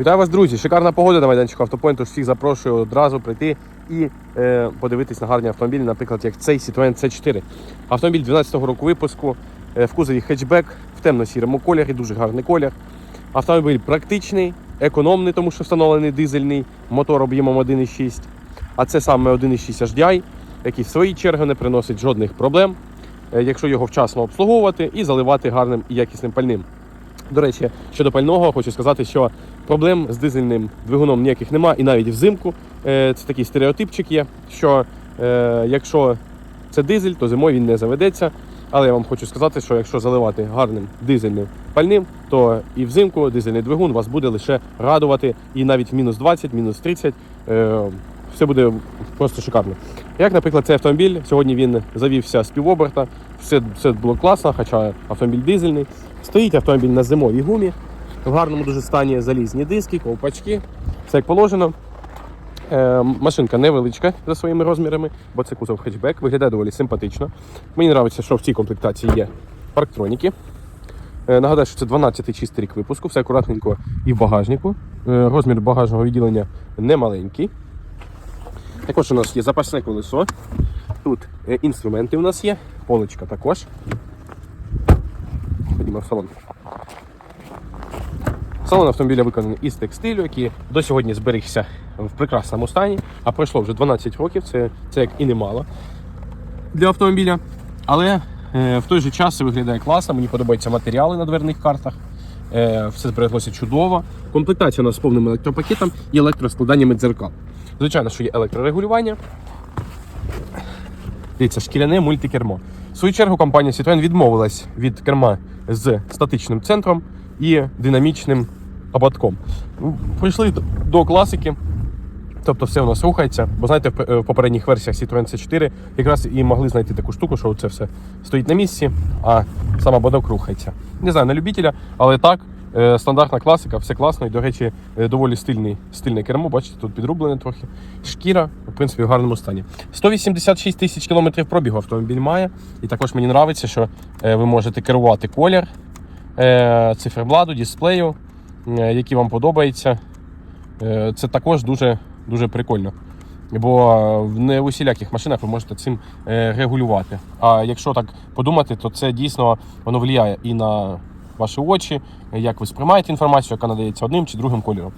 Вітаю вас, друзі! Шикарна погода на майданчику автопоінту. Всіх запрошую одразу прийти і е, подивитись на гарні автомобілі, наприклад, як цей Citroen C4. Автомобіль 12-го року випуску, е, в кузові хетчбек в темно-сірому кольорі, дуже гарний колір. Автомобіль практичний, економний, тому що встановлений дизельний мотор об'ємом 1,6. А це саме 1,6 HDI, який в своїй черзі не приносить жодних проблем, е, якщо його вчасно обслуговувати і заливати гарним і якісним пальним. До речі, щодо пального, хочу сказати, що проблем з дизельним двигуном ніяких нема, і навіть взимку е, це такий стереотипчик є, що е, якщо це дизель, то зимою він не заведеться. Але я вам хочу сказати, що якщо заливати гарним дизельним пальним, то і взимку дизельний двигун вас буде лише радувати, і навіть мінус 20, мінус 30 е, все буде просто шикарно. Як, наприклад, цей автомобіль, сьогодні він завівся з півоберта, все, все було класно, хоча автомобіль дизельний. Стоїть автомобіль на зимовій гумі, в гарному дуже стані залізні диски, ковпачки, все як положено. Е, машинка невеличка за своїми розмірами, бо це кузов хетчбек, виглядає доволі симпатично. Мені подобається, що в цій комплектації є парктроніки. Е, нагадаю, що це 12-й чистий рік випуску, все акуратненько і в багажнику. Е, розмір багажного відділення немаленький. Також у нас є запасне колесо. Тут інструменти у нас є, поличка також. Ходімо в салон. Салон автомобіля виконаний із текстилю, який до сьогодні зберігся в прекрасному стані, а пройшло вже 12 років, це, це як і немало для автомобіля. Але е, в той же час це виглядає класно, мені подобаються матеріали на дверних картах. Е, все збереглося чудово. Комплектація у нас з повним електропакетом і електроскладаннями дзеркал. Звичайно, що є електрорегулювання. Дивіться, шкіряне мультикермо. В свою чергу компанія Citroen відмовилась від керма з статичним центром і динамічним ободком. Прийшли до- класики. Тобто все у нас рухається. Бо знаєте, в попередніх версіях Citroen C4 якраз і могли знайти таку штуку, що це все стоїть на місці, а сам ободок рухається. Не знаю, на любителя, але так, е, стандартна класика, все класно. І, до речі, е, доволі стильний, стильне кермо. Бачите, тут підрублене трохи. Шкіра, в принципі, в гарному стані. 186 тисяч кілометрів пробігу автомобіль має. І також мені подобається, що е, ви можете керувати колір е, цифербладу, дисплею, е, який вам подобається. Е, Це також дуже, дуже прикольно. Бо не в усіляких машинах ви можете цим е, регулювати. А якщо так подумати, то це дійсно воно впливає і на ваші очі, як ви сприймаєте інформацію, яка надається одним чи другим кольором.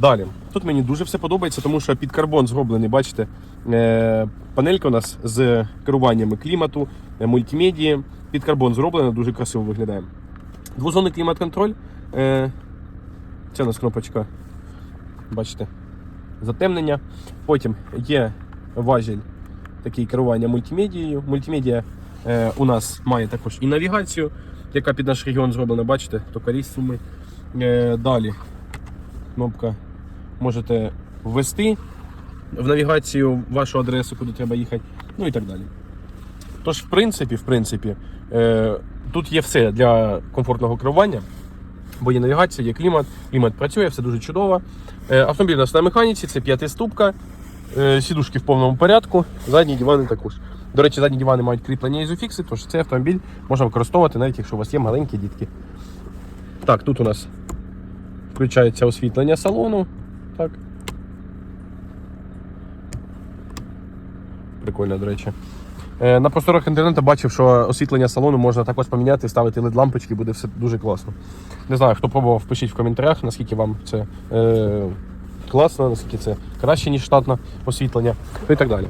Далі, тут мені дуже все подобається, тому що під карбон зроблений, бачите, е, панелька у нас з керуваннями клімату, е, мультимедії. Під карбон зроблена, дуже красиво виглядає. Двозонний клімат-контроль. Це у нас кнопочка. Бачите, затемнення. Потім є важіль такий керування мультимедією. Мультимедія е, у нас має також і навігацію, яка під наш регіон зроблена, бачите, токарі з суми. Е, далі кнопка можете ввести в навігацію вашу адресу, куди треба їхати, ну і так далі. Тож, в принципі, в принципі, е, тут є все для комфортного керування. Бо є навігація, є клімат, клімат працює, все дуже чудово. Е, Автомобіль у нас на механіці, це п'ятиступка, е, сідушки в повному порядку, задні дивани також. До речі, задні дивани мають кріплення ізофікси, тож цей автомобіль можна використовувати навіть якщо у вас є маленькі дітки. Так, тут у нас включається освітлення салону. Так. Прикольно, до речі. Е, На просторах інтернету бачив, що освітлення салону можна також поміняти, ставити led лампочки, буде все дуже класно. Не знаю, хто пробував, пишіть в коментарях, наскільки вам це е, класно, наскільки це краще, ніж штатне освітлення, ну і так далі.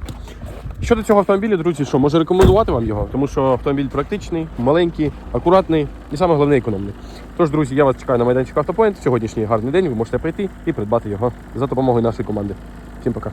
Щодо цього автомобіля, друзі, що можу рекомендувати вам його, тому що автомобіль практичний, маленький, акуратний і саме головне економний. Тож, друзі, я вас чекаю на майданчику Автопоінт. Сьогоднішній гарний день. Ви можете прийти і придбати його за допомогою нашої команди. Всім пока.